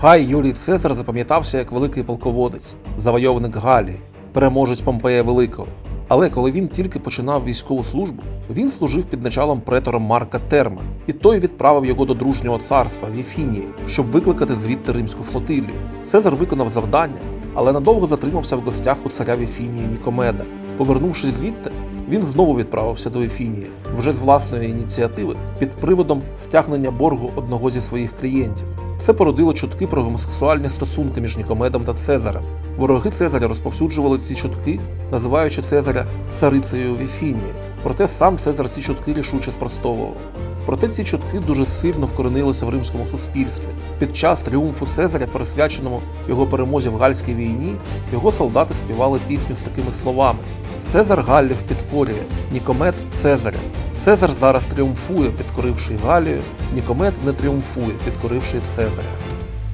Гай Юлій Цезар запам'ятався як великий полководець, завойовник Галії, переможець Помпея Великого. Але коли він тільки починав військову службу, він служив під началом претором Марка Терма, і той відправив його до дружнього царства Віфінії, щоб викликати звідти римську флотилію. Цезар виконав завдання, але надовго затримався в гостях у царя Віфінії Нікомеда. Повернувшись звідти, він знову відправився до Ефінії, вже з власної ініціативи, під приводом стягнення боргу одного зі своїх клієнтів. Це породило чутки про гомосексуальні стосунки між Нікомедом та Цезарем. Вороги Цезаря розповсюджували ці чутки, називаючи Цезаря царицею Віфінії. Проте сам Цезар ці чутки рішуче спростовував. Проте ці чутки дуже сильно вкоренилися в римському суспільстві. Під час тріумфу Цезаря, присвяченому його перемозі в Гальській війні, його солдати співали пісню з такими словами: Цезар Галлів підкорює, Нікомет Цезаря. Цезар зараз тріумфує, підкоривши Галію, Нікомет не тріумфує, підкоривши Цезаря.